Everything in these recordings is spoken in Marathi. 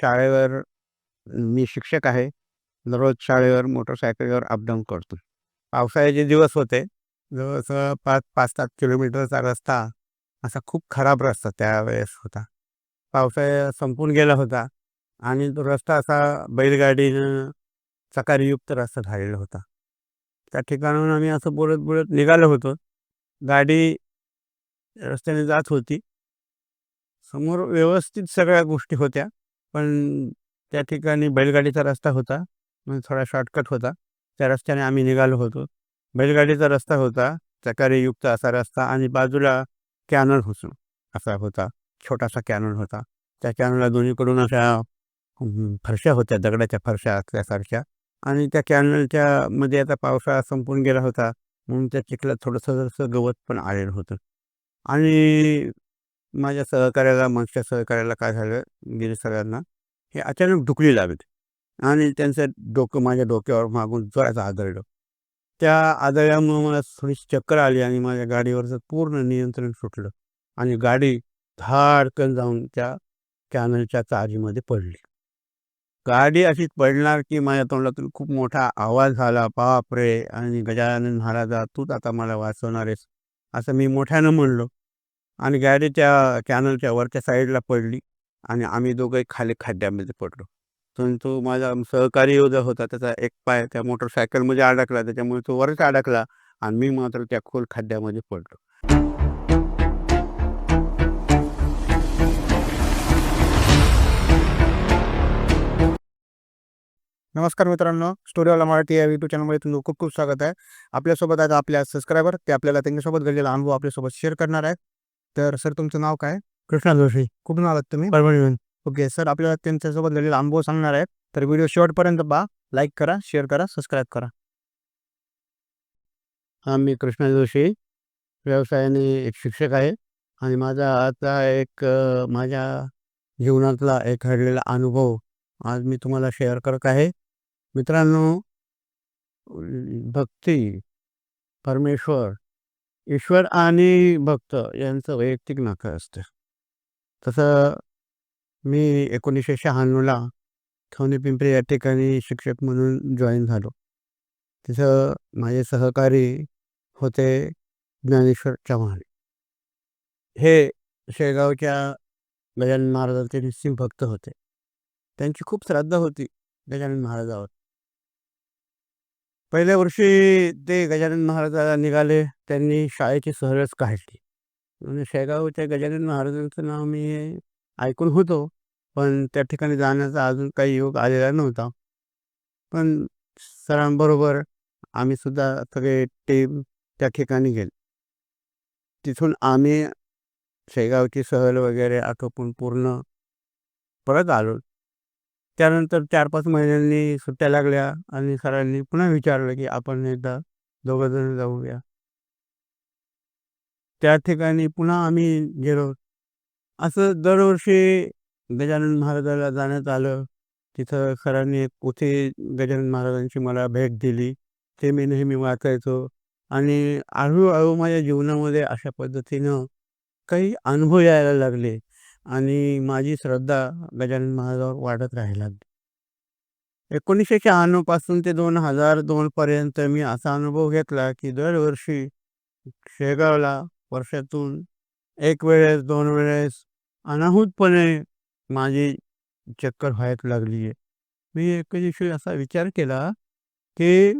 शाळेवर मी शिक्षक आहे. दररोज शाळेवर मोटरसायकलवर अपडाऊन करतो. पावसाळ्याचे दिवस होते. जवळ पाच पाच सात किलोमीटरचा रस्ता असा खूप खराब रस्ता त्यावेळेस होता. पावसाळा संपून गेला होता आणि तो रस्ता असा बैलगाडीनं चकारीयुक्त रस्ता झालेला होता. त्या ठिकाणाहून आम्ही असं बोलत-बोलत निघालो होतो. गाडी रस्त्याने जात होती. समोर व्यवस्थित सगळ्या गोष्टी होत्या. पण त्या ठिकाणी बैलगाडीचा रस्ता होता. म्हणजे थोडा शॉर्टकट होता. त्या रस्त्याने आम्ही निघालो होतो. बैलगाडीचा रस्ता होता. चकारीयुक्त असा रस्ता आणि बाजूला कॅनल होतो असा होता. छोटासा कॅनल होता. त्या कॅनलला दोन्हीकडून अशा फरशा होत्या, दगडाच्या फरशा असल्यासारख्या आणि त्या कॅनलच्या मध्ये आता पावसाळा संपून गेला होता. म्हणून त्या चिखलात थोडंसं गवत पण आलेलं होतं. आणि माझ्या सहकार्याला, मागच्या सहकार्याला काय झालं, गेले सगळ्यांना हे अचानक ढुकली लागत आणि त्यांचं डोकं माझ्या डोक्यावर मागून जोराचं आदळलं. त्या आदळल्यामुळं मला थोडीशी चक्कर आली आणि माझ्या गाडीवरचं पूर्ण नियंत्रण सुटलं आणि गाडी धाडकन जाऊन त्या कॅनलच्या चारीमध्ये पडली. गाडी अशीच पडणार की माझ्या तोंडातून खूप मोठा आवाज झाला, बापरे! आणि गजानन महाराजा तूच आता मला वाचवणार आहेस, असं मी मोठ्यानं म्हणलो आणि गॅरेजच्या कॅनलच्या वरच्या साईडला पडली आणि आम्ही दोघंही खाली खड्ड्यामध्ये पडलो. तो माझा सहकारी योद्धा होता त्याचा एक पाय त्या मोटरसायकलमध्ये अडकला. त्याच्यामुळे तो वरच अडकला आणि मी मात्र त्या खोल खड्ड्यामध्ये पडलो. नमस्कार मित्रांनो, स्टोरीवाला मराठी या युट्यूब चॅनलमध्ये तुमचं खूप खूप स्वागत आहे. आपल्यासोबत आहेत आपल्या सबस्क्रायबर ते आपल्याला त्यांच्यासोबत घडलेला अनुभव आपल्यासोबत शेअर करणार आहेत. तर सर तुमचं नाव काय? कृष्णा जोशी. कुठून आलात तुम्ही? परभणीहून. ओके. सर आपल्याला त्यांच्यासोबत घडलेला अनुभव सांगणार आहेत. तर व्हिडिओ शेवटपर्यंत पहा. लाईक करा, शेअर करा, सबस्क्राईब करा. हां, मी कृष्णा जोशी. व्यवसायाने एक शिक्षक आहे आणि माझा आता एक माझ्या जीवनातला एक घडलेला अनुभव आज मी तुम्हाला शेअर करत आहे. मित्रांनो, भक्ती, परमेश्वर, ईश्वर आणि भक्त यांचं वैयक्तिक नातं असतं. तसं मी एकोणीसशे शहाण्णवला खवणे पिंपरी या ठिकाणी शिक्षक म्हणून जॉईन झालो. तिथं माझे सहकारी होते ज्ञानेश्वर चव्हाण. हे शेगावच्या गजानन महाराजांचे निस्सिम भक्त होते. त्यांची खूप श्रद्धा होती गजानन महाराजावर. पहिल्या वर्षी ते गजानन महाराजाला निघाले. त्यांनी शाळेची सहलच काढली. म्हणजे शेगावच्या गजानन महाराजांचं नाव मी ऐकून होतो. पण त्या ठिकाणी जाण्याचा अजून काही योग आलेला नव्हता. पण सरांबरोबर आम्ही सुद्धा सगळे टीम त्या ठिकाणी गेलो. तिथून आम्ही शेगावची सहल वगैरे आटोपून पूर्ण परत आलो. त्यानंतर 4-5 महिन्यांनी सुट्ट्या लागल्या आणि सरांनी पुन्हा विचारलं की आपण एकदा दोघंजण जाऊया. त्या ठिकाणी पुन्हा आम्ही गेलो. असं दरवर्षी गजानन महाराजाला जाण्यात आलं. तिथं सरांनी एक पोथी गजानन महाराजांची मला भेट दिली. ते मी नेहमी वाचायचो आणि हळूहळू माझ्या जीवनामध्ये अशा पद्धतीनं काही अनुभव यायला लागले आणि माझी श्रद्धा गजानन महाराजावर वाढत राहिला एकोणीसशे शहाण्णवपासून ते 2002 पर्यंत मी असा अनुभव घेतला की दरवर्षी शेगावला वर्षातून एक वेळेस, दोन वेळेस अनाहूतपणे माझी चक्कर व्हायला लागली आहे. मी एके दिवशी असा विचार केला की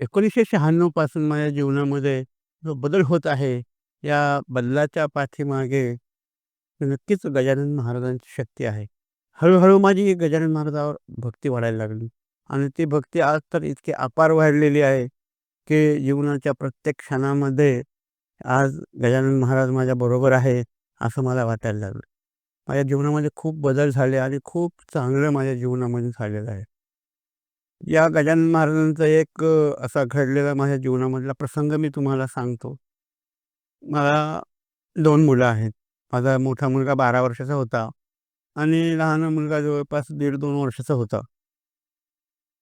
1996 पासून माझ्या जीवनामध्ये जो बदल होत आहे, या बदलाच्या पाठीमागे नक्कीच गजानन महाराजांची शक्ती आहे. हळूहळू माझी गजानन महाराजावर भक्ती वाढायला लागली आणि ती भक्ती आज तर इतकी अपार वाढलेली आहे की जीवनाच्या प्रत्येक क्षणामध्ये आज गजानन महाराज माझ्याबरोबर आहे, असं मला वाटायला लागलं. माझ्या जीवनामध्ये खूप बदल झाले आणि खूप चांगलं माझ्या जीवनामध्ये झालेलं आहे. या गजानन महाराजांचा एक असा घडलेला माझ्या जीवनामधला प्रसंग मी तुम्हाला सांगतो. मला 2 मुलं आहेत. माझा मोठा मुलगा 12 वर्षाचा होता आणि लहान मुलगा जवळपास 1.5-2 वर्षाचा होता.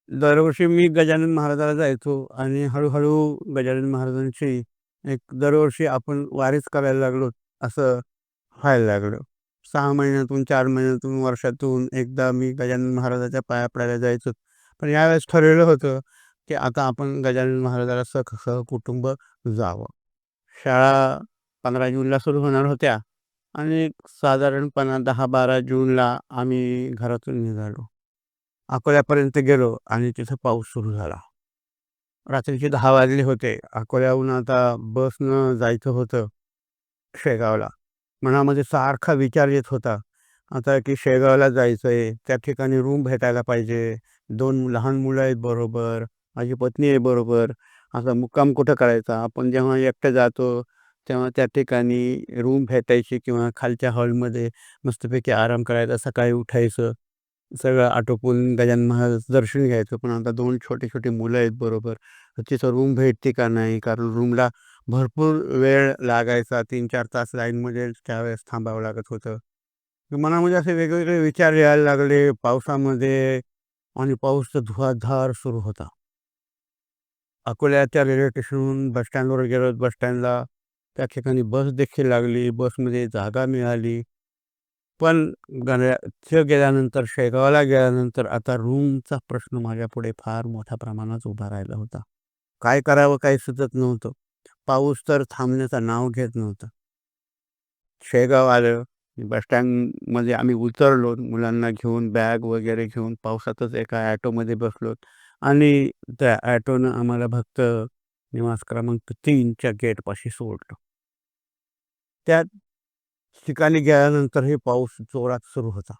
दरवर्षी मी गजानन महाराजाला जायचो आणि हळूहळू गजानन महाराजांची एक दरवर्षी आपण वारीच करायला लागलो, असं व्हायला लागलं. सहा महिन्यातून चार महिन्यातून वर्षातून एकदा मी गजानन महाराजाच्या पाया पडायला जायचो पण यावेळेस ठरवलं होतं की आता आपण गजानन महाराजाला सह कुटुंब जावं शाळा पंधरा जूनला सुरू होणार होत्या आणि साधारणपणा दहा बारा जूनला आम्ही घरातून निघालो. अकोल्यापर्यंत गेलो आणि तिथं पाऊस सुरू झाला. रात्रीचे दहा वाजले होते. अकोल्याहून आता बसनं जायचं होतं शेगावला. मनामध्ये सारखा विचार येत होता. आता की शेगावला जायचं आहे त्या ठिकाणी रूम भेटायला पाहिजे. दोन लहान मुलं आहेत बरोबर माझी पत्नी आहे बरोबर. आता मुक्काम कुठं करायचा? आपण जेव्हा एकटं जातो तेव्हा त्या ठिकाणी रूम भेटायची किंवा खालच्या हॉलमध्ये मस्तपैकी आराम करायचा सकाळी उठायचं सगळं आटोपून गजानन महाराज दर्शन घ्यायचं. पण आता दोन छोटे छोटे मुलं आहेत बरोबर. तिथं रूम भेटते का नाही? कारण रूमला भरपूर वेळ लागायचा. तीन चार तास लाईनमध्ये त्यावेळेस थांबावं लागत होतं. मनामध्ये असे वेगवेगळे विचार यायला लागले पावसामध्ये आणि पाऊसचा धुवाधार सुरू होता. अकोल्याच्या रेल्वे स्टेशनहून बसस्टँडवर गेलो. बसस्टँडला त्या ठिकाणी बस देखील लागली. बसमध्ये जागा मिळाली. पण तिथं गेल्यानंतर शेगावला गेल्यानंतर आता रूमचा प्रश्न माझ्यापुढे फार मोठ्या प्रमाणात उभा राहिला होता. काय करावं काही सुचत नव्हतं. पाऊस तर थांबण्याचं नाव घेत नव्हतं. शेगाव आलं. बसस्टँडमध्ये आम्ही उतरलो. मुलांना घेऊन बॅग वगैरे घेऊन पावसातच एका ॲटोमध्ये बसलो. आणि त्या ॲटोनं आम्हाला फक्त निवास क्रमांक तीनच्या गेटपाशी सोडलं. त्या ठिकाणी गेल्यानंतर हे पाऊस जोरात सुरू होता.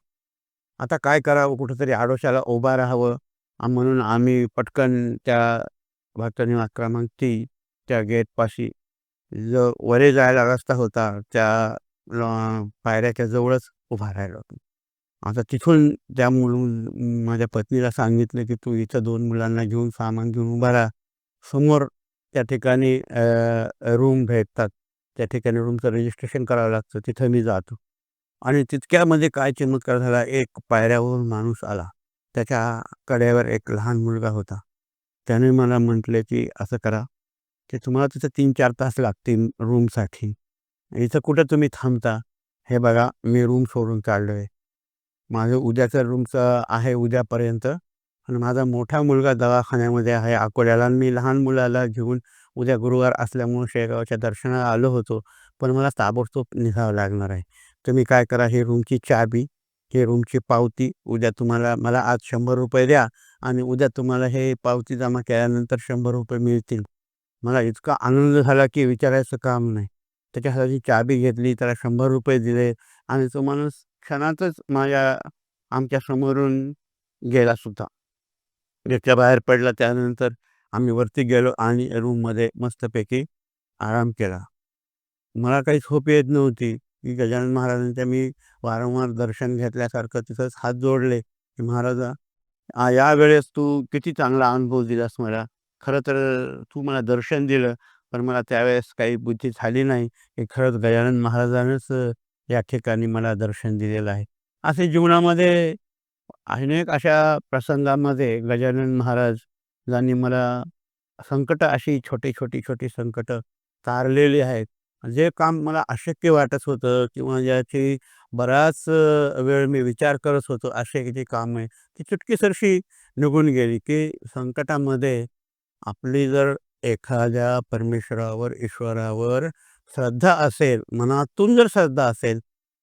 आता काय करावं? कुठंतरी आडोशाला उभा राहावं. म्हणून आम्ही पटकन त्या भक्त निवास क्रमांक तीन त्या गेटपाशी जो वरे जायला रस्ता होता. त्या पायऱ्याच्या जवळच उभा राहिलो होतो. आता तिथून त्या मुलं माझ्या पत्नीला सांगितलं की तू इथं दोन मुलांना घेऊन सामान घेऊन उभा राहा. समोर त्या ठिकाणी रूम भेटतात. त्या ठिकाणी रूमचं रजिस्ट्रेशन करावं लागतं. तिथं मी जातो. आणि तितक्यामध्ये काय चमत्कार झाला एक पायऱ्यावरून माणूस आला. त्याच्या कड्यावर एक लहान मुलगा होता. त्याने मला म्हटले की असं करा की तुम्हाला तिथं तीन चार तास लागतील रूमसाठी. इथं कुठं तुम्ही थांबता? हे बघा मी रूम सोडून काढलो आहे माझं उद्याचं रूमचं आहे उद्यापर्यंत. आणि माझा मोठा मुलगा दवाखान्यामध्ये आहे. अकोल्याला मी लहान मुलाला घेऊन उद्या गुरुवार असल्यामुळं शेगावच्या दर्शनाला आलो होतो पण मला ताबडतोब निघावं लागणार आहे. तुम्ही काय करा हे रूमची चाबी हे रूमची पावती उद्या तुम्हाला मला आज शंभर रुपये द्या आणि उद्या तुम्हाला हे पावती जमा केल्यानंतर शंभर रुपये मिळतील. मला इतका आनंद झाला की विचारायचं काम नाही. त्याच्या हाताची चाबी घेतली त्याला शंभर रुपये दिले आणि तो माणूस क्षणातच माझ्या आमच्या समोरून गेला सुद्धा. घरच्या बाहेर पडला त्यानंतर आम्ही वरती गेलो आणि रूममध्ये मस्तपैकी आराम केला. मला काही झोप येत नव्हती की गजानन महाराजांच्या मी वारंवार दर्शन घेतल्यासारखं तिथंच हात जोडले की महाराजा यावेळेस तू किती चांगला अनुभव दिलास मला. खरं तर तू मला दर्शन दिलं पण मला त्यावेळेस काही बुद्धी झाली नाही की खरंच गजानन महाराजांनाच या ठिकाणी मला दर्शन दिलेलं आहे. असे जीवनामध्ये अनेक अशा प्रसंगामध्ये गजानन महाराज आणि मला संकट अशी छोटी छोटी छोटी संकट तारलेली आहेत. जे काम मला अशक्य वाटत होतं किंवा ज्याची बराच वेळ मी विचार करत होतो असे जे काम आहे ती चुटकीसरशी निघून गेली की संकटामध्ये आपली जर एखाद्या परमेश्वरावर ईश्वरावर श्रद्धा असेल मनातून जर श्रद्धा असेल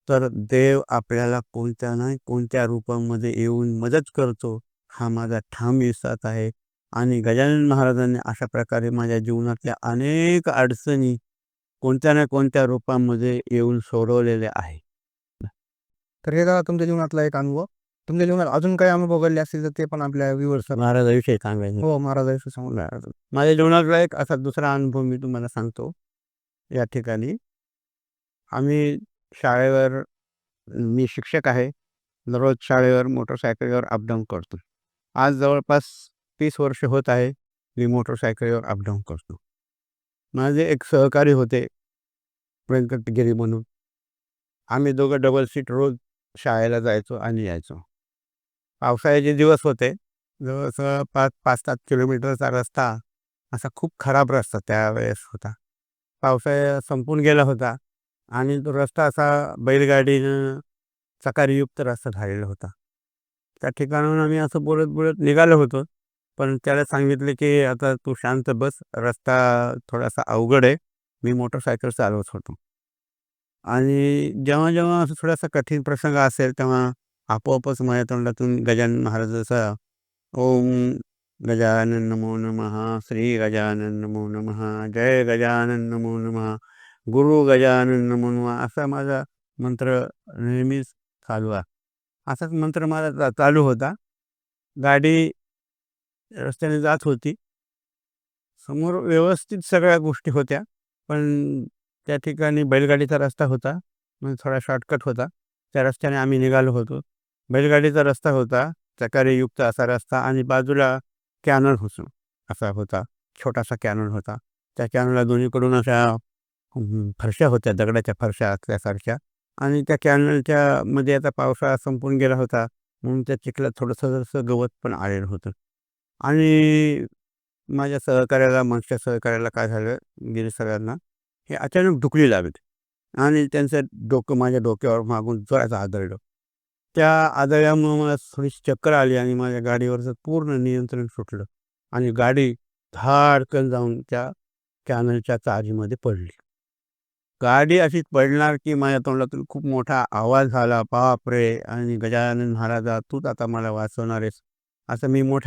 तर देव आपल्याला कोणत्या ना कोणत्या रूपामध्ये येऊन मदत करतो हा माझा ठाम विश्वास आहे. आणि गजानन महाराजांनी अशा प्रकारे माझ्या जीवनातल्या अनेक अडचणी कोणत्या ना कोणत्या रूपामध्ये येऊन सोडवलेल्या आहे तर हे झाला तुमच्या जीवनातला एक अनुभव. तुमच्या जीवनात अजून काही अनुभव घडले असतील तर ते पण आपल्या व्ह्युअर्स महाराजाविषयी सांगायचं. हो महाराजांशी सांगून माझ्या जीवनातला एक असा दुसरा अनुभव मी तुम्हाला सांगतो. या ठिकाणी आम्ही शाळेवर मी शिक्षक आहे. दररोज शाळेवर मोटरसायकलीवर अपडाऊन करतो. आज जवळपास तीस वर्ष होत आहे मी मोटरसायकलीवर अपडाऊन करतो माझे एक सहकारी होते व्यंकटगिरी म्हणून आम्ही दोघं डबल सीट रोज शाळेला जायचो आणि यायचो पावसाळ्याचे दिवस होते जवळजवळ पाच पाच सात किलोमीटरचा रस्ता असा खूप खराब रस्ता त्यावेळेस होता पावसाळ्या संपून गेला होता आणि तो रस्ता असा बैलगाडीनं चकारीयुक्त रस्ता झालेला होता. त्या ठिकाणाहून आम्ही असं बोलत-बोलत निघालो होतो. पण त्याला सांगितले की "आता तू शांत बस. रस्ता थोडासा अवघड आहे." मी मोटरसायकल चालवत होतो. आणि जेव्हा-जेव्हा असं थोडासा कठीण प्रसंग असेल, तेव्हा आपोआपच माझ्या तोंडातून गजानन महाराजाचा ओम गजानन नमो नमः, श्री गजानन नमो नमः, जय गजानन नमो नमः, गुरु गजानन नमो नमः असा माझा मंत्र नेहमीच चालू आहे. असाच मंत्र माझा चालू होता. गाडी रस्त्याने जात होती. समोर व्यवस्थित सगळ्या गोष्टी होत्या. पण त्या ठिकाणी बैलगाडीचा रस्ता होता. म्हणजे थोडा शॉर्टकट होता. त्या रस्त्याने आम्ही निघालो होतो. बैलगाडीचा रस्ता होता. चकारीयुक्त असा रस्ता आणि बाजूला कॅनल होतो असा होता. छोटासा कॅनल होता. त्या कॅनलला दोन्हीकडून अशा फरशा होत्या, दगडाच्या फरशा असल्यासारख्या आणि त्या कॅनलच्या मध्ये आता पावसाळा संपून गेला होता. म्हणून त्या चिखलात थोडंसं गवत पण आलेलं होतं. आणि माझ्या सहकार्याला, मागच्या सहकार्याला काय झालं, गिरीश सगळ्यांना हे अचानक डुकली लागत आणि त्यांचं डोकं माझ्या डोक्यावर मागून जोराचं आदळलं. त्या आदळल्यामुळं मला थोडीशी चक्कर आली आणि माझ्या गाडीवरचं पूर्ण नियंत्रण सुटलं आणि गाडी धाडकन जाऊन त्या कॅनलच्या चारीमध्ये पडली. गाडी अशी पडणार, की माझ्या तोंडातून खूप मोठा आवाज झाला, बाप रे आणि "गजानन महाराजा, तूच आता मला वाचवणार आहेस." असं मी मोठ्या